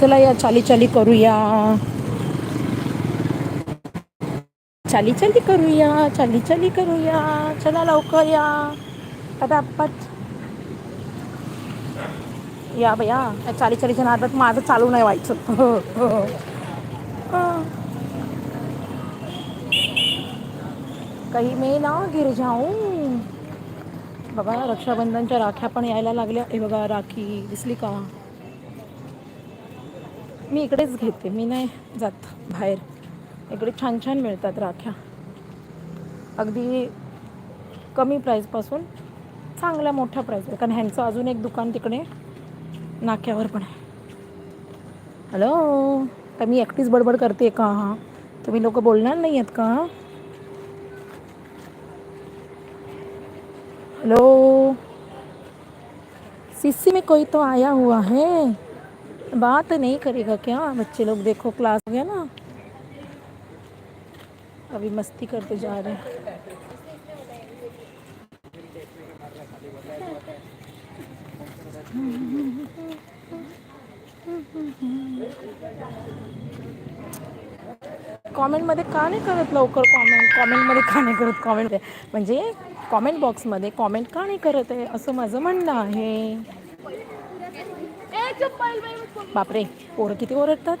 चला या चाली चाली करूया. चाली चाली करूया चाली चाली करूया. चला लवकर या. पटापट. या बया या चाली चालीच्या नादात माझं चालू नाही व्हायचं. हो हो. मी ना गिर जाऊ बघा रक्षाबंधनच्या राख्या पण यायला लागल्या. हे बघा राखी दिसली का? मी इकडेच घेते. मी नाही जात बाहेर. इकडे छान छान मिळतात राख्या. अगदी कमी प्राईजपासून चांगल्या मोठ्या प्राईज कारण ह्यांचं अजून एक दुकान तिकडे नाक्यावर पण आहे. हॅलो तर मी एकटीच बडबड करते का? हां तुम्ही लोक बोलणार नाही आहेत का? हॅलो सिस्सी में कोई तो आया हुआ है? बात नहीं करेगा क्या बच्चे लोग देखो क्लास हो गया ना अभी मस्ती करते जा रहे हैं कॉमेंटमध्ये का नाही करत लवकर कॉमेंट कॉमेंटमध्ये का नाही करत कॉमेंट म्हणजे कॉमेंट बॉक्समध्ये कॉमेंट का नाही करत आहे? असं माझं म्हणणं आहे. बापरे पोरं किती ओरडतात?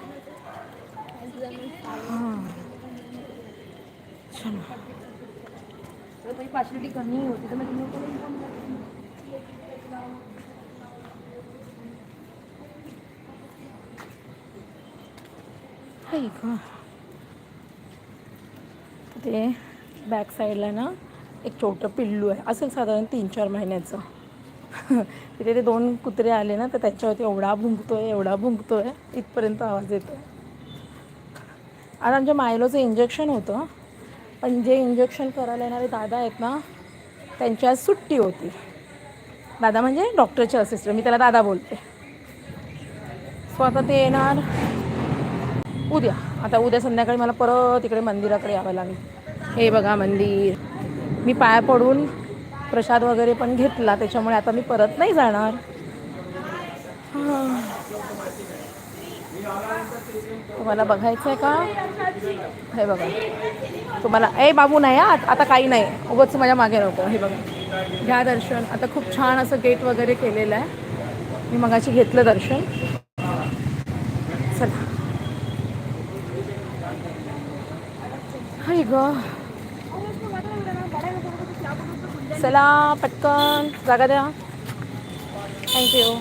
का ते बॅक साईडला ना एक छोटं पिल्लू आहे. असेल साधारण तीन चार महिन्याचं. तिथे ते दोन कुत्रे आले ना तर त्याच्यावरती एवढा भुंकतोय एवढा भुंकतोय इथपर्यंत आवाज येतोय. आणि आमच्या मायलोचं इंजेक्शन होतं. पण जे इंजेक्शन करायला येणारे दादा आहेत ना त्यांची आज सुट्टी होती. दादा म्हणजे डॉक्टरचे असिस्टंट मी त्याला दादा बोलते. सो आता ते येणार उद्या. आता उद्या संध्याकाळी मला परत इकडे मंदिराकडे यावं लागेल. हे बघा मंदिर. मी पाया पडून प्रसाद वगैरे पण घेतला त्याच्यामुळे आता मी परत नाही जाणार. तुम्हाला बघायचं आहे का? हे बघा. तुम्हाला ए बाबू नाही हा, आता काही नाही. उगाच माझ्या मागे नको. हे बघा. घ्या दर्शन. आता खूप छान असं गेट वगैरे केलेलं आहे. मी मगाशी घेतलं दर्शन. चला. हाय ग. चला पटकन. जागा द्या. थँक्यू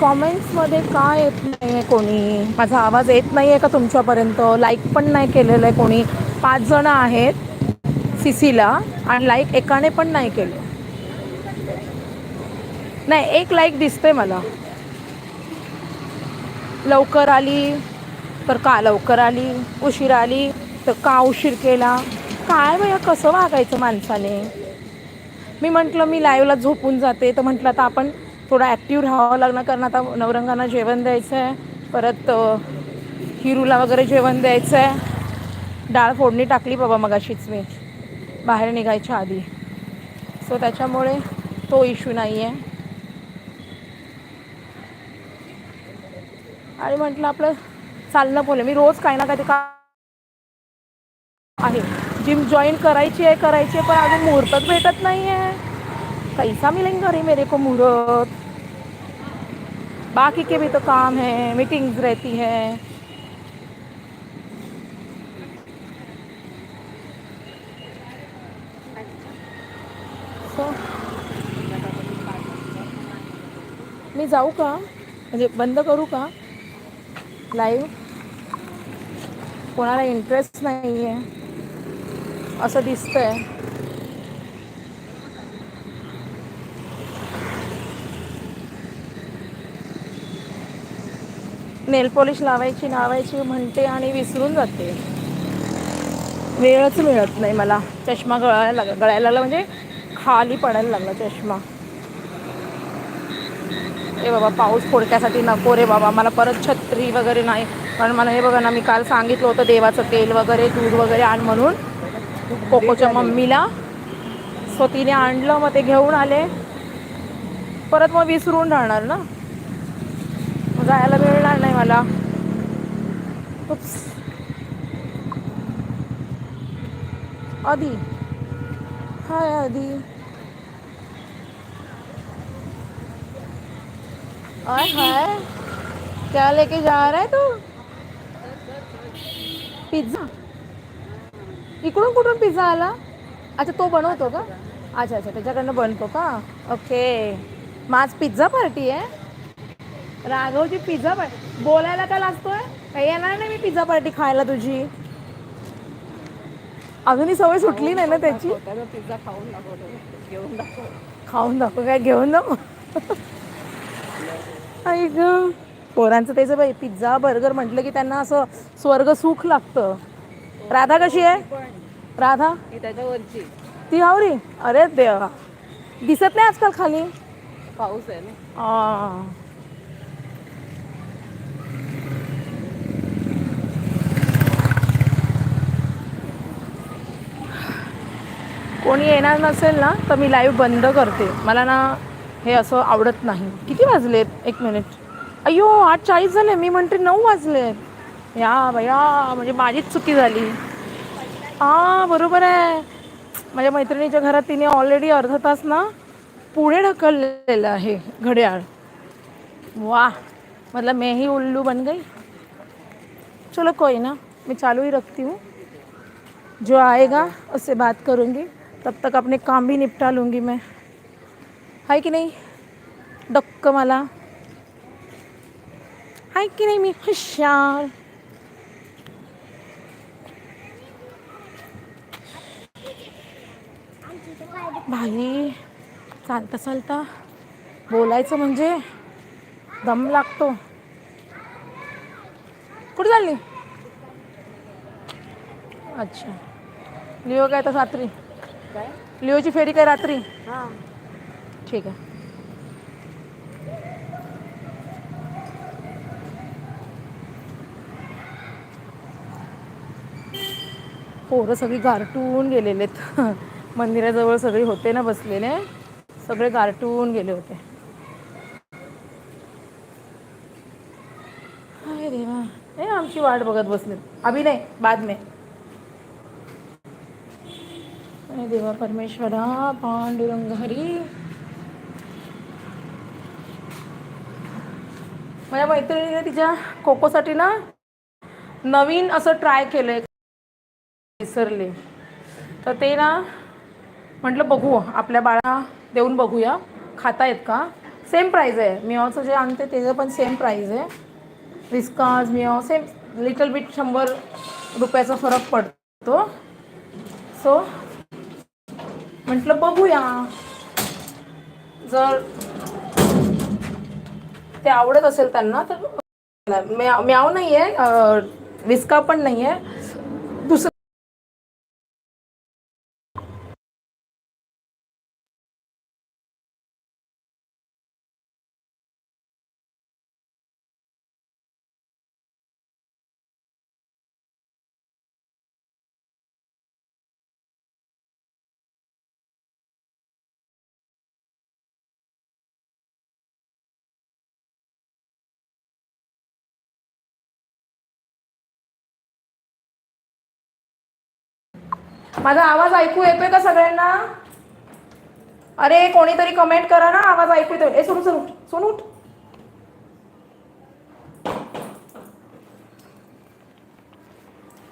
कॉमेंट्समध्ये काय येत नाही आहे कोणी? माझा आवाज येत नाही आहे का तुमच्यापर्यंत? लाईक पण नाही केलेलं आहे कोणी. पाच जणं आहेत सी सीला आणि लाईक एकाने पण नाही केलं. नाही एक लाईक दिसते मला. लवकर आली तर का लवकर आली? उशीर आली तर का उशीर केला? काय बया कसं वागायचं माणसाने? मी म्हटलं मी लाईव्हला झोपून जाते. तर म्हटलं आता आपण थोडं ॲक्टिव्ह राहावं लागणार. कारण आता नवरंगांना जेवण द्यायचं आहे परत हिरूला वगैरे जेवण द्यायचं आहे डाळ फोडणी टाकली बाबा मगाशीच मी. बाहेर निघायच्या आधी. सो त्याच्यामुळे तो इश्यू नाही आहे आणि म्हटलं आपलं चालणं बोले मी रोज काही ना काही का आहे. जिम जॉईन करायची आहे करायची आहे पण अजून मुहूर्तच भेटत नाही आहे कैसा मिलेंगे अरे मेरे को मुहूर्त. बाकी के भी तो काम है मीटिंग्स रहती है. So, मी जाऊ का? म्हणजे बंद करू का? लाईव्ह कोणाला इंटरेस्ट नाही आहे असं दिसतंय. नेल पॉलिश लावायची लावायची म्हणते आणि विसरून जाते. वेळच मिळत नाही मला. चष्मा गळायला लागला गळायला लागला म्हणजे खाली पडायला लागला चष्मा. ए बाबा पाऊस फोडक्यासाठी नको रे बाबा. मला परत छत्री वगैरे नाही. कारण मला हे बघा ना मी काल सांगितलं होतं देवाचं तेल वगैरे दूध वगैरे आण म्हणून. कोकोच्या मम्मीला. सो तिने आणलं मग ते घेऊन आले. परत मग विसरून राहणार ना? जायला मिळणार नाही मला. आधी. हाय आधी. आय हाय. क्या लेके जा रहा है तू? पिझ्झा. इकडून कुठून पिझ्झा आला? अच्छा तो बनवतो का? अच्छा अच्छा त्याच्याकडनं बनतो का? ओके. माझ पिझ्झा पार्टी आहे. राघवची पिझ्झा पार्टी बोलायला का लागतोय? काही येणार नाही मी पिझ्झा पार्टी खायला तुझी. अजूनही सवय सुटली नाही ना त्याची? पिझ्झा खाऊन दाखवतो घेऊन दाखव खाऊन दाखव काय? घेऊन ना आई ग. पोरांचं त्याचं बाई पिझ्झा बर्गर म्हटलं की त्यांना असं स्वर्ग सुख लागतं. राधा कशी आहे? राधा? ही त्याच्यावरची. ती हावरी? अरे देवा. दिसत नाही आजकाल खाली? पाऊस आहे ना. आ. कोणी येणार नसेल ना तर मी लाईव्ह बंद करते. मला ना हे असं आवडत नाही. किती वाजलेत? एक मिनिट अय्यो आठ चाळीस झाले. मी म्हणते नऊ वाजलेत. या भया म्हणजे माझीच चुकी झाली. हां बरोबर आहे. माझ्या मैत्रिणीच्या घरात तिने ऑलरेडी अर्धा तास ना पुढे ढकललेलं आहे घड्याळ. वाह मतलब मैं ही उल्लू बन गई. चलो कोई ना मैं चालू ही रखती हूँ. जो आएगा उससे बात करूँगी. तब तक अपने काम भी निपटा लूँगी मैं. है कि नहीं? डक्क मला आहे की नाही मी हुशार. भाई चालता चालता बोलायचं म्हणजे दम लागतो. कुठे चालली? अच्छा. लिओ काय तर रात्री? काय? लिओची फेरी काय रात्री? हां. ठीक आहे. पोरं सगळी गारटून गेलेलेत. मंदिराजवळ सगळे होते ना बसलेले. सगळे गारटून गेले होते. अरे देवा. हे आमची वाट बघत बसले. अभि नाही बाद में. अरे देवा परमेश्वरा पांडुरंग हरी. माझ्या मैत्रिणीने तिच्या कोकोसाठी ना नवीन असं ट्राय केलंय. विसरले. तर ते ना म्हटलं बघू आपल्या बाळा देऊन बघूया. खाता आहेत का? सेम प्राईज आहे. मिओचं जे आणते त्याचं पण सेम प्राईज आहे. विस्काज मिओ सेम लिटल बिट शंभर रुपयाचा फरक पडतो. सो म्हटलं बघूया. जर ते आवडत असेल त्यांना तर म्या म्याव नाही आहे विस्का पण नाही आहे माझा आवाज ऐकू येतोय का सगळ्यांना? अरे कोणीतरी कमेंट करा ना आवाज ऐकू येतोय. ए सोनू सोनू सोनू उठ.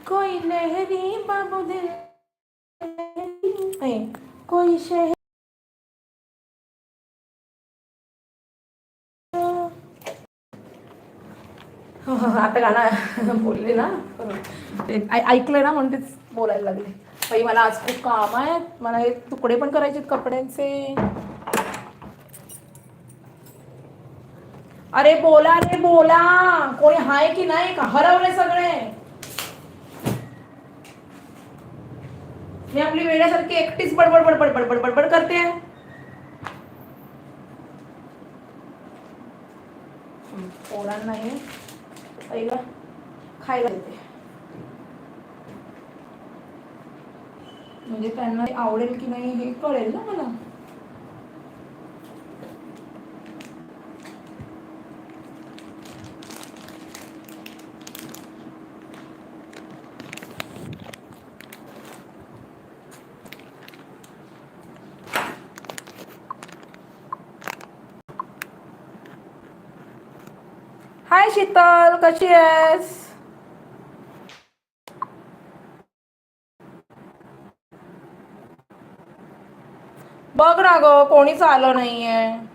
कोई लहरी बाबू दिल कोई शहर आता गाणं बोलले ना. ऐकलंय ना म्हणून तेच बोलायला लागले. बाई मला आज खूप काम आहे. मला हे तुकडे पण करायचे आहेत कपड्यांचे. अरे बोला रे बोला. कोणी हाय की नाही? का हरवले सगळे? मी आपली वेड्यासारखी एकटीच बडबड बडबड बडबड बडबड करते. पोरांना हे खायला देते. म्हणजे त्यांना आवडेल की नाही हे कळेल ना मला. हाय शीतल कशी आहेस? ना गं कोणीच आलं नाहीये.